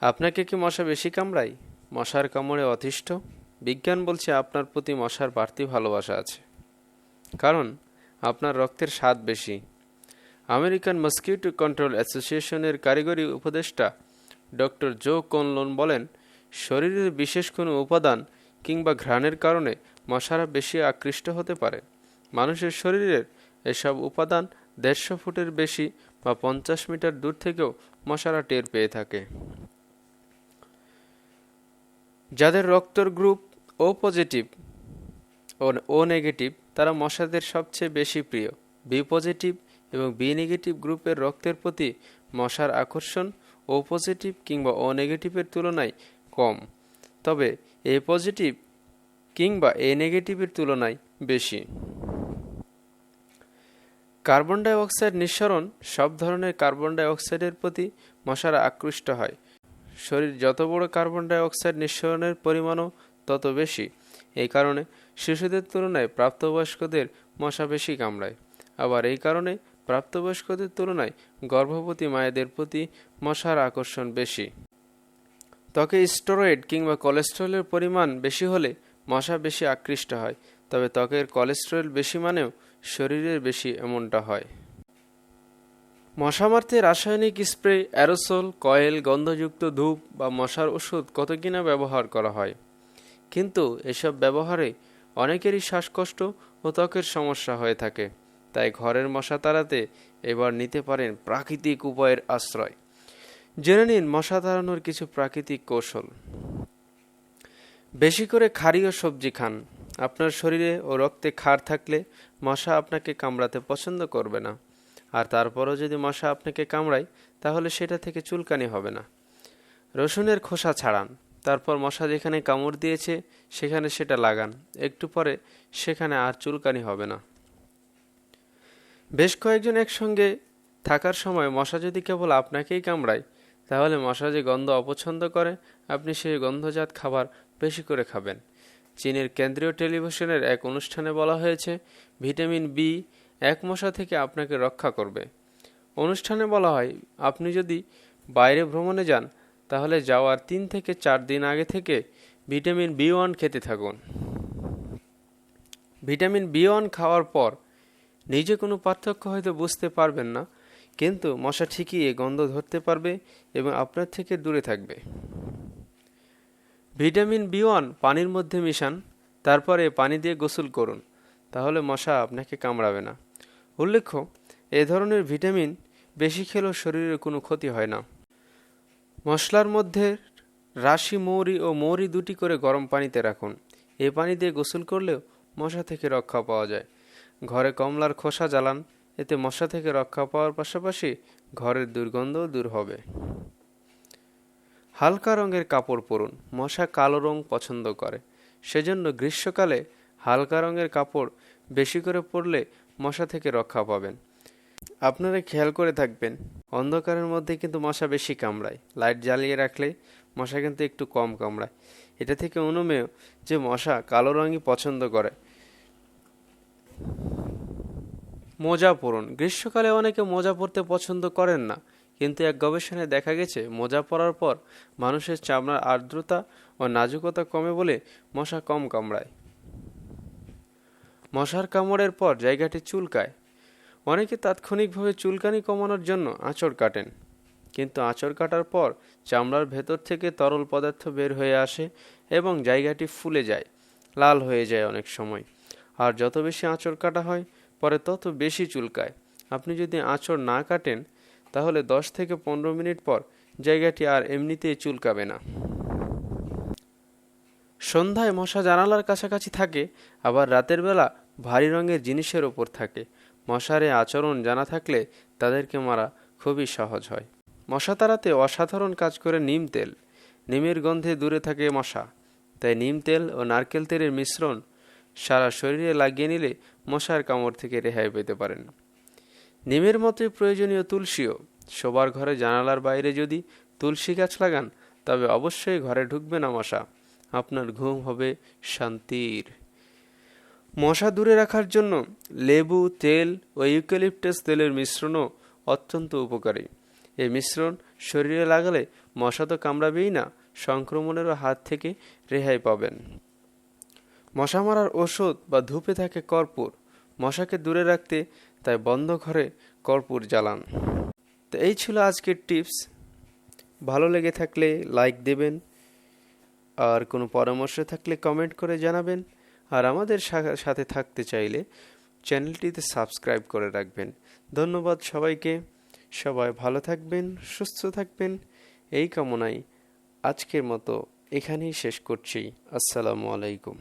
আপনাকে কি মশা বেশি কামড়ায়? মশার কামড়ে অতিষ্ঠ? বিজ্ঞান বলছে আপনার প্রতি মশার বাড়তি ভালোবাসা আছে। কারণ, আপনার রক্তের স্বাদ বেশি। আমেরিকান মস্কিউটো কন্ট্রোল অ্যাসোসিয়েশনের কারিগরি উপদেষ্টা ডক্টর জো কনলন বলেন, শরীরের বিশেষ কোনো উপাদান কিংবা ঘ্রাণের কারণে মশারা বেশি আকৃষ্ট হতে পারে। মানুষের শরীরের এসব উপাদান দেড়শো ফুটের বেশি বা পঞ্চাশ মিটার দূর থেকেও মশারা টের পেয়ে থাকে। যাদের রক্তর গ্রুপ ও পজিটিভ ও ও নেগেটিভ, তারা মশাদের সবচেয়ে বেশি প্রিয়। বি পজিটিভ এবং বি নেগেটিভ গ্রুপের রক্তের প্রতি মশার আকর্ষণ ও পজিটিভ কিংবা ও নেগেটিভের তুলনায় কম। তবে এ পজিটিভ কিংবা এ নেগেটিভের তুলনায় বেশি। কার্বন ডাই অক্সাইড নিঃসরণ সব ধরনের কার্বন ডাই অক্সাইডের প্রতি মশারা আকৃষ্ট হয়। শরীর যত বড় কার্বন ডাই অক্সাইড নিঃসরণের পরিমাণও তত বেশি। এই কারণে শিশুদের তুলনায় প্রাপ্তবয়স্কদের মশা বেশি কামড়ায়। আবার এই কারণে প্রাপ্তবয়স্কদের তুলনায় গর্ভবতী মায়েদের প্রতি মশার আকর্ষণ বেশি। ত্বকে স্টেরয়েড কিংবা কোলেস্টেরলের পরিমাণ বেশি হলে মশা বেশি আকৃষ্ট হয়, তবে ত্বকের কোলেস্টেরল বেশি মানেও শরীরের বেশি এমনটা হয়। মশা মারতে রাসায়নিক স্প্রে, অ্যারোসল, কয়েল, গন্ধযুক্ত ধূপ বা মশার ওষুধ কত কিনা ব্যবহার করা হয়? কিন্তু এসব ব্যবহারে অনেকেরই শ্বাসকষ্ট ও ত্বকের সমস্যা হয়ে থাকে, তাই ঘরের মশা তাড়াতে এবার নিতে পারেন প্রাকৃতিক উপায়ের আশ্রয়। জেনে নিন মশা তাড়ানোর কিছু প্রাকৃতিক কৌশল। বেশি করে ক্ষারীয় সবজি খান। আপনার শরীরে ও রক্তে ক্ষার থাকলে মশা আপনাকে কামড়াতে পছন্দ করবে না। আর তারপরও যদি মশা আপনাকে কামড়ায়, তাহলে সেটা থেকে চুলকানি হবে না। রসুনের খোসা ছাড়ান, তারপর মশা যেখানে কামড় দিয়েছে, সেখানে সেটা লাগান। একটু পরে সেখানে আর চুলকানি হবে না। বেশ কয়েকজন একসঙ্গে থাকার সময় মশা যদি কেবল আপনাকেই কামড়ায়, তাহলে মশা যে গন্ধ অপছন্দ করে, আপনি সেই গন্ধজাত খাবার বেশি করে খাবেন। চীনের কেন্দ্রীয় টেলিভিশনের এক অনুষ্ঠানে বলা হয়েছে, ভিটামিন বি এক মশা থেকে আপনাকে রক্ষা করবে। অনুষ্ঠানে বলা হয়, আপনি যদি বাইরে ভ্রমণে যান, তাহলে যাওয়ার তিন থেকে চার দিন আগে থেকে ভিটামিন বি ওয়ান খেতে থাকুন। ভিটামিন বি ওয়ান খাওয়ার পর নিজে কোনো পার্থক্য হয়তো বুঝতে পারবেন না, কিন্তু মশা ঠিকই এ গন্ধ ধরতে পারবে এবং আপনার থেকে দূরে থাকবে। ভিটামিন বি ওয়ান পানির মধ্যে মিশান, তারপরে পানি দিয়ে গোসল করুন, তাহলে মশা আপনাকে কামড়াবে না। উল্লেখ্য, এ ধরনের ভিটামিন বেশি খেলেও শরীরের কোনো ক্ষতি হয় না। মশলার মধ্যে রাশি, মৌরি ও মৌরি দুটি করে গরম পানিতে রাখুন। এ পানি দিয়ে গোসল করলেও মশা থেকে রক্ষা পাওয়া যায়। ঘরে কমলার খোসা জ্বালান, এতে মশা থেকে রক্ষা পাওয়ার পাশাপাশি ঘরের দুর্গন্ধও দূর হবে। হালকা রঙের কাপড় পরুন, মশা কালো রং পছন্দ করে। সেজন্য গ্রীষ্মকালে হালকা রঙের কাপড় বেশি করে পরলে মশা থেকে রক্ষা পাবেন। আপনারা খেয়াল করে থাকবেন, অন্ধকারের মধ্যে কিন্তু মশা বেশি কামড়ায়। লাইট জ্বালিয়ে রাখলে মশা কিন্তু একটু কম কামড়ায়। এটা থেকে অনুমেয় যে মশা কালো রঙই পছন্দ করে। মোজা পরুন। গ্রীষ্মকালে অনেকে মোজা পরতে পছন্দ করেন না, কিন্তু এক গবেষণায় দেখা গেছে, মোজা পরার পর মানুষের চামড়ার আর্দ্রতা ও নাজুকতা কমে বলে মশা কম কামড়ায়। মশার কামড়ের পর জায়গাটি চুলকায়। অনেকে তাৎক্ষণিকভাবে চুলকানি কমানোর জন্য আঁচড় কাটেন। কিন্তু আঁচড় কাটার পর চামড়ার ভেতর থেকে তরল পদার্থ বের হয়ে আসে এবং জায়গাটি ফুলে যায়, লাল হয়ে যায় অনেক সময়। আর যত বেশি আঁচড় কাটা হয়, পরে তত বেশি চুলকায়। আপনি যদি আঁচড় না কাটেন, তাহলে দশ থেকে পনেরো মিনিট পর জায়গাটি আর এমনিতেই চুলকাবে না। সন্ধ্যায় মশা জানালার কাছাকাছি থাকে, আবার রাতের বেলা ভারী রঙের জিনিসের ওপর থাকে। মশারে আচরণ জানা থাকলে তাদেরকে মারা খুবই সহজ হয়। মশা তাড়াতে অসাধারণ কাজ করে নিম তেল। নিমের গন্ধে দূরে থাকে মশা। তাই নিম তেল ও নারকেল তেলের মিশ্রণ সারা শরীরে লাগিয়ে নিলে মশার কামড় থেকে রেহাই পেতে পারেন। নিমের মতোই প্রয়োজনীয় তুলসীও। শোবার ঘরে জানালার বাইরে যদি তুলসী গাছ লাগান, তবে অবশ্যই ঘরে ঢুকবে না মশা। আপনার ঘুম হবে শান্তির। মশা দূরে রাখার জন্য লেবু, তেল ও ইউক্যালিপটাস তেলের মিশ্রণও অত্যন্ত উপকারী। এই মিশ্রণ শরীরে লাগালে মশা তো কামড়াবেই না, সংক্রমণেরও হাত থেকে রেহাই পাবেন। মশা মারার ওষুধ বা ধূপে থাকে কর্পূর। মশাকে দূরে রাখতে তাই বন্ধ ঘরে কর্পূর জ্বালান। তো এই ছিল আজকের টিপস। ভালো লেগে থাকলে লাইক দেবেন আর কোনো পরামর্শ থাকলে কমেন্ট করে জানাবেন। আর আমাদের সাথে থাকতে চাইলে চ্যানেলটিতে সাবস্ক্রাইব করে রাখবেন। ধন্যবাদ সবাইকে। সবাই ভালো থাকবেন, সুস্থ থাকবেন। এই কামনায় আজকের মতো এখানেই শেষ করছি। আসসালামু আলাইকুম।